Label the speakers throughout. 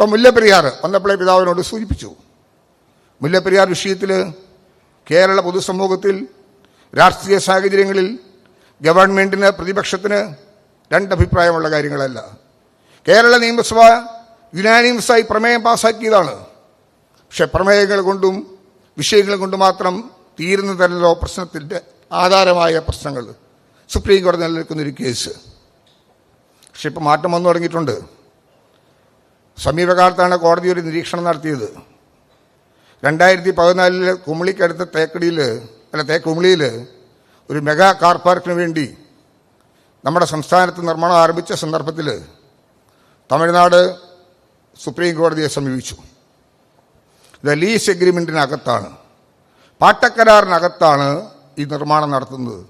Speaker 1: ഇപ്പം മുല്ലപ്പെരിയാർ വന്നപ്പോഴേ പിതാവിനോട് സൂചിപ്പിച്ചു. മുല്ലപ്പെരിയാർ വിഷയത്തിൽ കേരള പൊതുസമൂഹത്തിൽ രാഷ്ട്രീയ സാഹചര്യങ്ങളിൽ ഗവൺമെന്റിന് പ്രതിപക്ഷത്തിന് രണ്ടഭിപ്രായമുള്ള കാര്യങ്ങളല്ല. കേരള നിയമസഭ യുനാനിമസായി പ്രമേയം പാസാക്കിയതാണ്. പക്ഷെ പ്രമേയങ്ങൾ കൊണ്ടും വിഷയങ്ങൾ കൊണ്ട് മാത്രം തീരുന്നതല്ലോ പ്രശ്നത്തിന്റെ ആധാരമായ പ്രശ്നങ്ങൾ സുപ്രീം കോടതി നിലനിൽക്കുന്നൊരു കേസ്. പക്ഷെ ഇപ്പോൾ മാറ്റം വന്നു തുടങ്ങിയിട്ടുണ്ട്. സമീപകാലത്താണ് കോടതി ഒരു നിരീക്ഷണം നടത്തിയത്. രണ്ടായിരത്തി പതിനാലിൽ കുമിളിക്കടുത്ത തേക്കടിയിൽ അല്ല തേ കുമിളിയിൽ ഒരു മെഗാ കാർ പാർക്കിന് വേണ്ടി നമ്മുടെ സംസ്ഥാനത്ത് നിർമ്മാണം ആരംഭിച്ച സന്ദർഭത്തിൽ തമിഴ്നാട് സുപ്രീം കോടതിയെ സമീപിച്ചു. ഇത് ലീസ് എഗ്രിമെന്റിനകത്താണ് പാട്ടക്കരാറിനകത്താണ് ഈ നിർമ്മാണം നടത്തുന്നത്.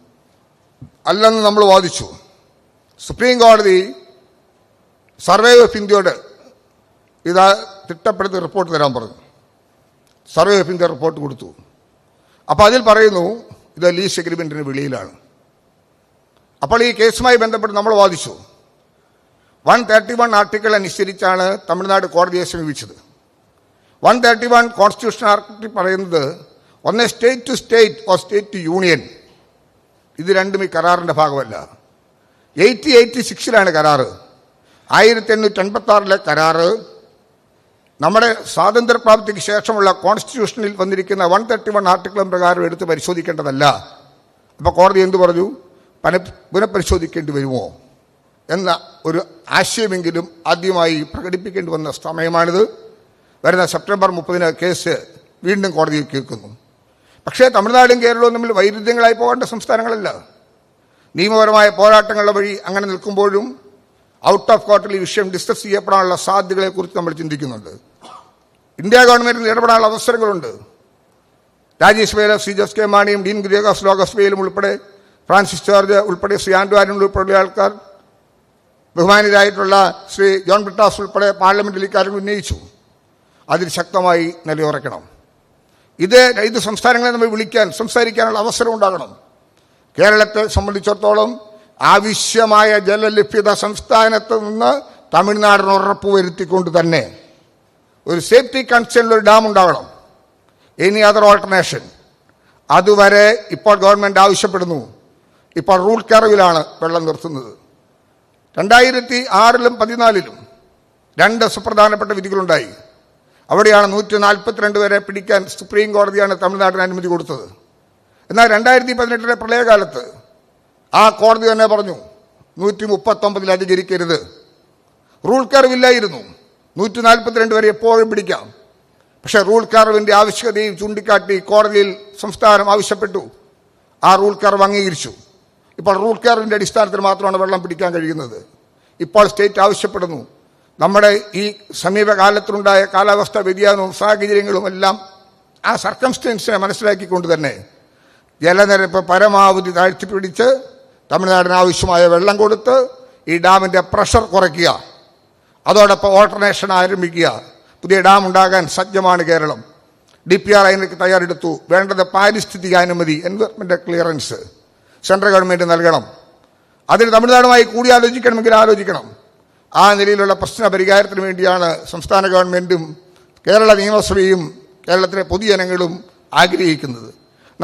Speaker 1: അല്ലെന്ന് നമ്മൾ വാദിച്ചു. സുപ്രീം കോടതി സർവേ ഓഫ് ഇന്ത്യയോട് ഇത് തിട്ടപ്പെടുത്തി റിപ്പോർട്ട് തരാൻ പറഞ്ഞു. സർവേ ഓഫ് ഇന്ത്യ റിപ്പോർട്ട് കൊടുത്തു. അപ്പോൾ അതിൽ പറയുന്നു ഇത് ലീസ് എഗ്രിമെന്റിന് വെളിയിലാണ്. അപ്പോൾ ഈ കേസുമായി ബന്ധപ്പെട്ട് നമ്മൾ വാദിച്ചു. വൺ തേർട്ടി വൺ ആർട്ടിക്കിൾ അനുസരിച്ചാണ് തമിഴ്നാട് കോടതിയെ സമീപിച്ചത് one thirty one constitution article പറയുന്നത് ഒന്ന് state to state or state to union ഇത് രണ്ടും ഈ കരാറിന്റെ ഭാഗമല്ല. എയ്റ്റി എയ്റ്റി സിക്സിലാണ് കരാറ്. ആയിരത്തി എണ്ണൂറ്റി എൺപത്തി ആറിലെ കരാറ് നമ്മുടെ സ്വാതന്ത്ര്യപ്രാപ്തിക്ക് ശേഷമുള്ള കോൺസ്റ്റിറ്റ്യൂഷനിൽ വന്നിരിക്കുന്ന വൺ തേർട്ടി വൺ ആർട്ടിക്കിളും പ്രകാരം എടുത്ത് പരിശോധിക്കേണ്ടതല്ല. അപ്പോൾ കോടതി എന്തു പറഞ്ഞു? പന പുനഃപരിശോധിക്കേണ്ടി വരുമോ? എന്ന ഒരു ആശയമെങ്കിലും ആദ്യമായി പ്രകടിപ്പിക്കേണ്ടി വന്ന സമയമാണിത്. വരുന്ന സെപ്റ്റംബർ മുപ്പതിന് കേസ് വീണ്ടും കോടതിയിൽ കേൾക്കുന്നു. പക്ഷേ തമിഴ്നാടും കേരളവും തമ്മിൽ വൈരുദ്ധ്യങ്ങളായി പോകേണ്ട സംസ്ഥാനങ്ങളല്ല. നിയമപരമായ പോരാട്ടങ്ങളുടെ വഴി അങ്ങനെ നിൽക്കുമ്പോഴും ഔട്ട് ഓഫ് കോർട്ടിൽ ഈ വിഷയം ഡിസ്കസ് ചെയ്യപ്പെടാനുള്ള സാധ്യതകളെക്കുറിച്ച് നമ്മൾ ചിന്തിക്കുന്നുണ്ട്. ഇന്ത്യ ഗവൺമെന്റിന് ഇടപെടാനുള്ള അവസരങ്ങളുണ്ട്. രാജേഷ് വേല ശ്രീ ജോസ് കെ. മാണിയും ഡീൻ ഗുരിയഗാസ് ലോഗസ് വേലും ഉൾപ്പെടെ ഫ്രാൻസിസ് ജോർജ് ഉൾപ്പെടെ ശ്രീ. ആൻഡ്വാരൻ ഉൾപ്പെടെയുള്ള ആൾക്കാർ ബഹുമാനരായിട്ടുള്ള ശ്രീ. ജോൺ ബ്രിട്ടാസ് ഉൾപ്പെടെ പാർലമെന്റിൽ ഇക്കാര്യം ഉന്നയിച്ചു. അതിൽ ശക്തമായി നിലയുറയ്ക്കണം. ഇത് ഇത് സംസ്ഥാനങ്ങളെ നമ്മൾ വിളിക്കാൻ സംസാരിക്കാനുള്ള അവസരം ഉണ്ടാകണം. കേരളത്തെ സംബന്ധിച്ചിടത്തോളം ആവശ്യമായ ജലലഭ്യത സംസ്ഥാനത്ത് നിന്ന് തമിഴ്നാടിന് ഉറപ്പുവരുത്തിക്കൊണ്ട് തന്നെ ഒരു സേഫ്റ്റി കൺസേണിൽ ഒരു ഡാം ഉണ്ടാകണം എനി അതർ ഓൾട്ടർനേഷൻ അതുവരെ ഇപ്പോൾ ഗവൺമെന്റ് ആവശ്യപ്പെടുന്നു. ഇപ്പോൾ റൂൾ കർവിലാണ് വെള്ളം നിർത്തുന്നത്. രണ്ടായിരത്തി ആറിലും പതിനാലിലും രണ്ട് സുപ്രധാനപ്പെട്ട വിധികളുണ്ടായി. അവിടെയാണ് നൂറ്റി നാൽപ്പത്തിരണ്ട് വരെ പിടിക്കാൻ സുപ്രീം കോടതിയാണ് തമിഴ്നാടിന് അനുമതി കൊടുത്തത്. എന്നാൽ രണ്ടായിരത്തി പതിനെട്ടിലെ പ്രളയകാലത്ത് ആ കോടതി തന്നെ പറഞ്ഞു നൂറ്റി മുപ്പത്തൊമ്പതിൽ അധികരിക്കരുത് റൂൾ കർവില്ലായിരുന്നു നൂറ്റി നാൽപ്പത്തിരണ്ട് വരെ എപ്പോഴും പിടിക്കാം. പക്ഷേ റൂൾ കർവിന്റെ ആവശ്യകതയും ചൂണ്ടിക്കാട്ടി കോടതിയിൽ സംസ്ഥാനം ആവശ്യപ്പെട്ടു. ആ റൂൾ കർവ് അംഗീകരിച്ചു. ഇപ്പോൾ റൂൾ കർവിന്റെ അടിസ്ഥാനത്തിൽ മാത്രമാണ് വെള്ളം പിടിക്കാൻ കഴിയുന്നത്. ഇപ്പോൾ സ്റ്റേറ്റ് ആവശ്യപ്പെടുന്നു. നമ്മുടെ ഈ സമീപകാലത്തുണ്ടായ കാലാവസ്ഥ വ്യതിയാനവും സാഹചര്യങ്ങളും എല്ലാം ആ സർക്കംസ്റ്റൻസിനെ മനസ്സിലാക്കിക്കൊണ്ട് തന്നെ ജലനിരപ്പ് പരമാവധി താഴ്ത്തിപ്പിടിച്ച് തമിഴ്നാടിന് ആവശ്യമായ വെള്ളം കൊടുത്ത് ഈ ഡാമിന്റെ പ്രഷർ കുറയ്ക്കുക. അതോടൊപ്പം ഓൾട്ടർനേഷൻ ആരംഭിക്കുക. പുതിയ ഡാം ഉണ്ടാകാൻ സജ്ജമാണ് കേരളം. ഡി പി ആർ അതിനൊക്കെ തയ്യാറെടുത്തു. വേണ്ടത് പാരിസ്ഥിതിക അനുമതി എൻവയർമെന്റ് ക്ലിയറൻസ് സെൻട്രൽ ഗവൺമെന്റ് നൽകണം. അതിന് തമിഴ്നാടുമായി കൂടിയാലോചിക്കണമെങ്കിൽ ആലോചിക്കണം. ആ നിലയിലുള്ള പ്രശ്ന പരിഹാരത്തിന് വേണ്ടിയാണ് സംസ്ഥാന ഗവൺമെന്റും കേരള നിയമസഭയും കേരളത്തിലെ പൊതുജനങ്ങളും ആഗ്രഹിക്കുന്നത്.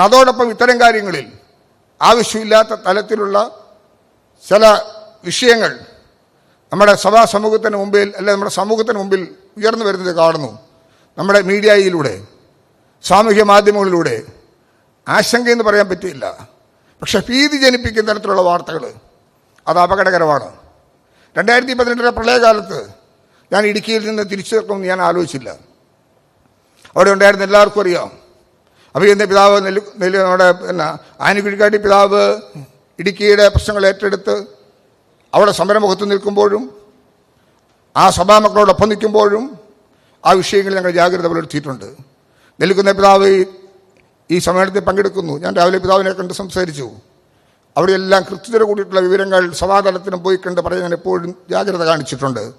Speaker 1: അതോടൊപ്പം ഇത്തരം കാര്യങ്ങളിൽ ആവശ്യമില്ലാത്ത തലത്തിലുള്ള ചില വിഷയങ്ങൾ നമ്മുടെ സഭാ സമൂഹത്തിന് മുമ്പിൽ അല്ലെ നമ്മുടെ സമൂഹത്തിന് മുമ്പിൽ ഉയർന്നു വരുന്നത് കാണുന്നു. നമ്മുടെ മീഡിയയിലൂടെ സാമൂഹ്യ മാധ്യമങ്ങളിലൂടെ ആശങ്കയെന്ന് പറയാൻ പറ്റില്ല. പക്ഷേ ഭീതി ജനിപ്പിക്കുന്ന തരത്തിലുള്ള വാർത്തകൾ അത് അപകടകരമാണ്. രണ്ടായിരത്തി പതിനെട്ടിലെ പ്രളയകാലത്ത് ഞാൻ ഇടുക്കിയിൽ നിന്ന് തിരിച്ചു തീർക്കുമെന്ന് ഞാൻ ആലോചിച്ചില്ല. അവിടെ ഉണ്ടായിരുന്ന എല്ലാവർക്കും അറിയാം. അഭിയന്ത പിതാവ് നെല്ലു നെല്ലു നമ്മുടെ പിന്നെ ആനുകുഴിക്കാട്ടി പിതാവ് ഇടുക്കിയുടെ പ്രശ്നങ്ങൾ ഏറ്റെടുത്ത് അവിടെ സമരമുഖത്ത് നിൽക്കുമ്പോഴും ആ സഭാമക്കളോടൊപ്പം നിൽക്കുമ്പോഴും ആ വിഷയങ്ങളിൽ ഞങ്ങൾ ജാഗ്രത പുലർത്തിയിട്ടുണ്ട്. നിൽക്കുന്ന പിതാവ് ഈ- സമ്മേളനത്തിൽ പങ്കെടുക്കുന്നു. ഞാൻ രാവിലെ പിതാവിനെ കണ്ട് സംസാരിച്ചു. അവിടെയെല്ലാം കൃത്യത കൂടിയിട്ടുള്ള വിവരങ്ങൾ സഭാതലത്തിനും പോയി കണ്ട് പറയാൻ ഞാൻ എപ്പോഴും ജാഗ്രത കാണിച്ചിട്ടുണ്ട്.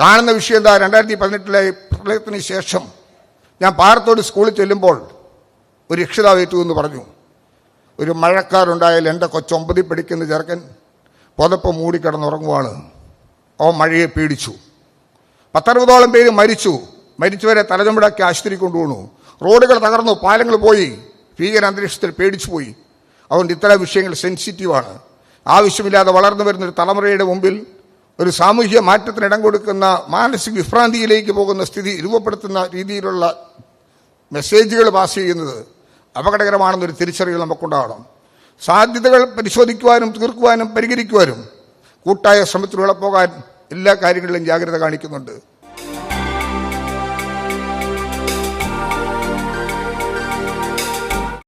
Speaker 1: കാണുന്ന വിഷയം എന്താ? രണ്ടായിരത്തി പതിനെട്ടിലെ പ്രളയത്തിന് ശേഷം ഞാൻ പാറത്തോട് സ്കൂളിൽ ചെല്ലുമ്പോൾ ഒരു രക്ഷിതാവ് ഏറ്റു എന്ന് പറഞ്ഞു. ഒരു മഴക്കാരുണ്ടായാൽ എന്റെ കൊച്ചൊമ്പതിൽ പഠിക്കുന്ന ചെറുക്കൻ പുതപ്പ് മൂടിക്കിടന്നുറങ്ങുവാണ്. ഓ മഴയെ പേടിച്ചു. പത്തറുപതോളം പേര് മരിച്ചു. മരിച്ചവരെ തലചുമടാക്കി ആശുപത്രി കൊണ്ടുപോണു റോഡുകൾ തകർന്നു പാലങ്ങൾ പോയി. ഭീകര അന്തരീക്ഷത്തിൽ പേടിച്ചു പോയി. അതുകൊണ്ട് ഇത്തരം വിഷയങ്ങൾ സെൻസിറ്റീവാണ് ആവശ്യമില്ലാതെ വളർന്നു വരുന്ന ഒരു തലമുറയുടെ മുമ്പിൽ ഒരു സാമൂഹ്യ മാറ്റത്തിന് ഇടം കൊടുക്കുന്ന മാനസിക വിഭ്രാന്തിയിലേക്ക് പോകുന്ന സ്ഥിതി രൂപപ്പെടുത്തുന്ന രീതിയിലുള്ള മെസ്സേജുകൾ പാസ് ചെയ്യുന്നത് അപകടകരമാണെന്നൊരു തിരിച്ചറിവ് നമുക്കുണ്ടാകണം സാധ്യതകൾ പരിശോധിക്കുവാനും തീർക്കുവാനും പരിഹരിക്കുവാനും കൂട്ടായ ശ്രമത്തിലൂടെ പോകാൻ എല്ലാ കാര്യങ്ങളിലും ജാഗ്രത കാണിക്കുന്നുണ്ട്.